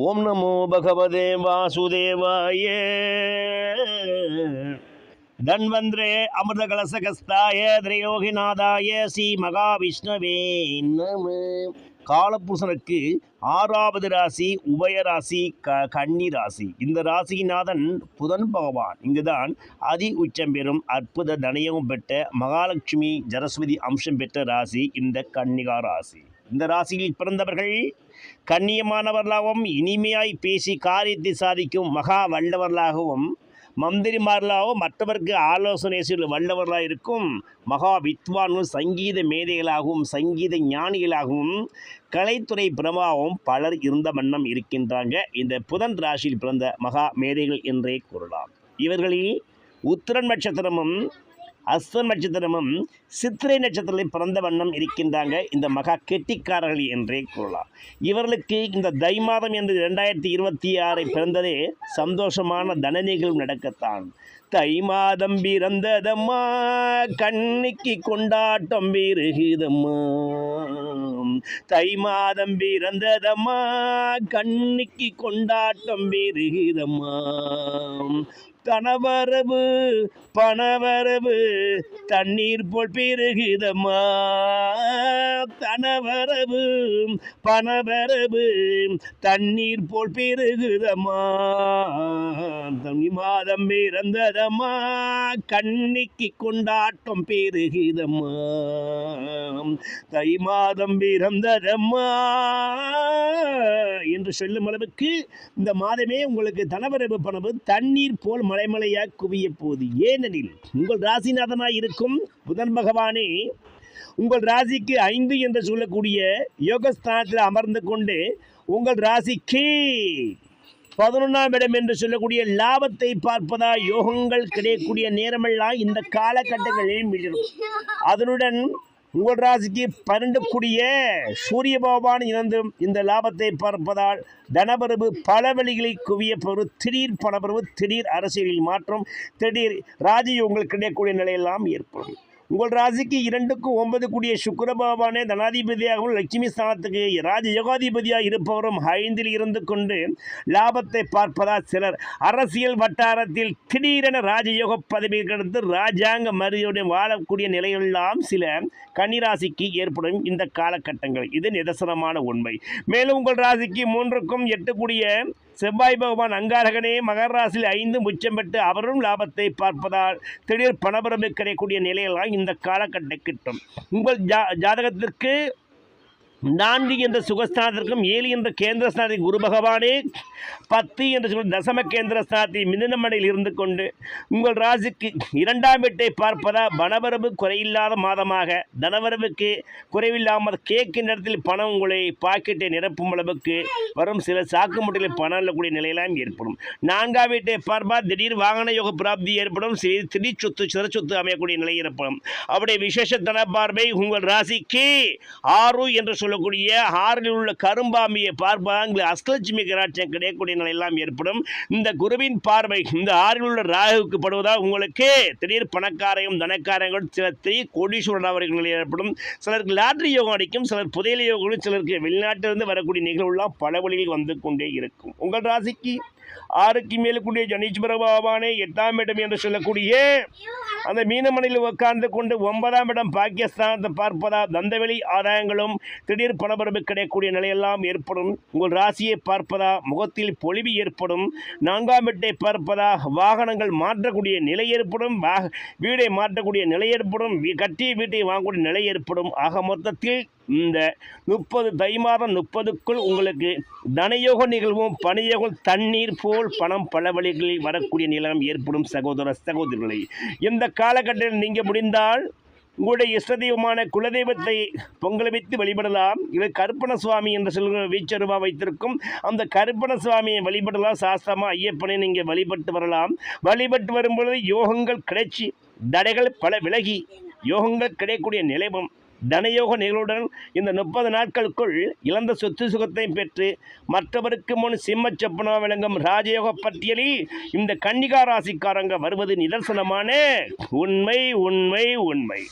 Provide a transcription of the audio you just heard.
ஓம் நமோ பகவதே வாசுதேவாய. தன்வந்திரே அமிர்த கலசகஸ்தாய திரையோகிநாதாய ஸ்ரீ மகாவிஷ்ணவே நம. காலபுருஷனுக்கு ஆறாவது ராசி உபயராசி க கன்னி ராசி. இந்த ராசிநாதன் புதன் பகவான். இங்குதான் அதி உச்சம் பெறும் அற்புத தனயமும் பெற்ற மகாலட்சுமி ஜரஸ்வதி அம்சம் பெற்ற ராசி இந்த கன்னிகா ராசி. இந்த ராசியில் பிறந்தவர்கள் கண்ணியமானவர்களாகவும் இனிமையாய் பேசி காரியத்தை சாதிக்கும் மகா வல்லவர்களாகவும் மந்திரிமார்களாகவும் மற்றவருக்கு ஆலோசனை செய்ய வல்லவர்களாக இருக்கும் மகா வித்வானும் சங்கீத மேதைகளாகவும் சங்கீத ஞானிகளாகவும் கலைத்துறை பிரமாவும் பலர் இருந்த வண்ணம் இருக்கின்றாங்க. இந்த புதன் ராசியில் பிறந்த மகா மேதைகள் என்றே கூறலாம். இவர்களில் உத்திரன் நட்சத்திரமும் அஸ்வன் நட்சத்திரமும் சித்திரை நட்சத்திரத்தில் பிறந்த வண்ணம் இருக்கின்றாங்க இந்த மகா கெட்டிக்காரர்கள் என்றே கூறலாம். இவர்களுக்கு இந்த தை மாதம் என்று ரெண்டாயிரத்தி இருபத்தி ஆறை பிறந்ததே சந்தோஷமான தன நிகழ்வு நடக்கத்தான். தை மாதம் பிறந்ததம்மா கண்ணிக்கு கொண்டாட்டம் பெருகுதம்மா. தை மாதம் பிறந்ததம்மா. கண்ணிக்கு கொண்டாட்டம் பெருகிதம்மா கணவரவு பணவரவு தண்ணீர் போல் பெருகுதம்மா. கணவரவு பணவரவு தண்ணீர் போல் பெருகுதம்மா. தனி மாதம் பிறந்ததம்மா. கண்ணிக்கு கொண்டாட்டம் பெருகிதம்மா தை மாதம் பிற பிறந்ததம்மா என்று சொல்லும் அளவுக்கு இந்த மாதமே உங்களுக்கு தனவரவு பணவு தண்ணீர் போல் மலைமலையாக குவிய போகுது ஏனெனில் உங்கள் ராசிநாதனாய் இருக்கும் புதன் பகவானே உங்கள் ராசிக்கு ஐந்து என்று சொல்லக்கூடிய யோகஸ்தானத்தில் அமர்ந்து கொண்டு உங்கள் ராசிக்கு பதினொன்றாம் இடம் என்று சொல்லக்கூடிய லாபத்தை பார்ப்பதா யோகங்கள் கிடைக்கக்கூடிய நேரமெல்லாம் இந்த காலகட்டங்களில் மிளிரும். அதனுடன் உங்கள் ராசிக்கு பன்னெண்டு கூடிய சூரிய பகவான் இணைந்து இந்த லாபத்தை பார்ப்பதால் தனபரவு பல வழிகளை குவிய திடீர் பணபரவு திடீர் அரசியலில் மாற்றம் திடீர் ராஜயோகங்கள் கிடைக்கக்கூடிய நிலையெல்லாம் ஏற்படும். உங்கள் ராசிக்கு இரண்டுக்கும் ஒன்பது கூடிய சுக்கர பகவானே தனாதிபதியாகவும் லட்சுமி ஸ்தானத்துக்கு ராஜ யோகாதிபதியாக இருப்பவரும் ஐந்தில் இருந்து கொண்டு லாபத்தை பார்ப்பதால் சிலர் அரசியல் வட்டாரத்தில் திடீரென ராஜயோக பதவி கடந்து ராஜாங்க மரியாதையுடன் வாழக்கூடிய நிலையெல்லாம் சில கன்னிராசிக்கு ஏற்படும் இந்த காலகட்டங்கள். இது நிதர்சனமான உண்மை. மேலும் உங்கள் ராசிக்கு மூன்றுக்கும் எட்டு கூடிய செவ்வாய் பகவான் அங்காரகனே மகராசில் ஐந்து உச்சம் பெற்று அவரும் லாபத்தை பார்ப்பதால் திடீர் பணபரம்பு கிடைக்கக்கூடிய நிலையெல்லாம் இந்த காலகட்டம் கிட்டும். உங்கள் ஜா ஜாதகத்திற்கு நான்கு என்ற சுகஸ்தானத்திற்கும் ஏழு என்ற கேந்திரஸ்தானத்தின் குரு பகவானே பத்து என்று சொல்லி தசம கேந்திரஸ்தானத்தை மிதனமடையில் இருந்து கொண்டு உங்கள் ராசிக்கு இரண்டாம் வீட்டை பார்ப்பதா பணவரவு குறையில்லாத மாதமாக தனவரவுக்கு குறைவில்லாமல் கேட்கின்ற இடத்தில் பணம் உங்களை பாக்கெட்டை நிரப்பும் அளவுக்கு வரும் சில சாக்கு முட்டையில் பணம் இல்லக்கூடிய நிலையெல்லாம் ஏற்படும். நான்காம் வீட்டை பார்ப்பா திடீர் வாகன யோக பிராப்தி ஏற்படும். திடீர் சொத்து சிற சொத்து அமையக்கூடிய நிலை ஏற்படும். அவருடைய விசேஷ தன பார்வை உங்கள் ராசிக்கு ஆறு என்று சொல்லக்கூடிய ஆறில் உள்ள கரும்பாம்பியை பார்ப்பதால் அஸ்தலட்சுமி கராட்சியம் கிடைக்கக்கூடிய நிலையெல்லாம் ஏற்படும். இந்த குருவின் பார்வை இந்த ஆறில் உள்ள ராகுவுக்கு படுவதால் உங்களுக்கு திடீர் பணக்காரையும் தனக்காரங்களும் சில திரி கோடீஸ்வரன் அவர்கள் ஏற்படும். சிலருக்கு லாட்ரி யோகம் அடிக்கும். சிலர் புதையல யோகம் சிலருக்கு வெளிநாட்டிலிருந்து வரக்கூடிய நிகழ்வுலாம் பல வழியில் வந்து கொண்டே இருக்கும். உங்கள் ராசிக்கு ஆறுக்கு மேலக்கூடிய ஜனீஸ்வர பகவானே எட்டாம் இடம் என்று சொல்லக்கூடிய அந்த மீனமனையில் உட்கார்ந்து கொண்டு ஒன்பதாம் இடம் பாகிஸ்தானத்தை பார்ப்பதா தந்தவெளி ஆதாயங்களும் திடீர் பணபரப்பு கிடைக்கக்கூடிய நிலையெல்லாம் ஏற்படும். உங்கள் ராசியை பார்ப்பதா முகத்தில் பொலிவு ஏற்படும். நான்காம் வீட்டை பார்ப்பதா வாகனங்கள் மாற்றக்கூடிய நிலை ஏற்படும். வீடை மாற்றக்கூடிய நிலை ஏற்படும். கட்டிய வீட்டை வாங்கக்கூடிய நிலை ஏற்படும். ஆக மொத்தத்தில் இந்த முப்பது தை மாதம் முப்பதுக்குள் உங்களுக்கு தனயோக நிகழ்வும் பணியோகம் தண்ணீர் போல் பணம் பல வழிகளில் வரக்கூடிய நிலம் ஏற்படும் சகோதர சகோதரிகளை. இந்த காலகட்டத்தில் நீங்கள் முடிந்தால் உங்களுடைய இஷ்டதெய்வமான குலதெய்வத்தை பொங்கல் வைத்து வழிபடலாம். இது கருப்பண சுவாமி என்று சொல்கிற வீச்சருவா வைத்திருக்கும். அந்த கருப்பண சுவாமியை வழிபடலாம். சாஸ்திரமாக ஐயப்பனை நீங்கள் வழிபட்டு வரலாம். வழிபட்டு வரும்பொழுது யோகங்கள் கிடைச்சி தடைகள் பல விலகி யோகங்கள் கிடைக்கக்கூடிய நிலைவும் தனயோக நிகழ்வுடன் இந்த முப்பது நாட்களுக்குள் இழந்த சொத்து சுகத்தை பெற்று மற்றவருக்கு முன் சிம்ம செப்பனா விளங்கும் ராஜயோக பட்டியலில் இந்த கன்னிகா ராசிக்காரங்க வருவது நிதர்சனமான உண்மை உண்மை உண்மை.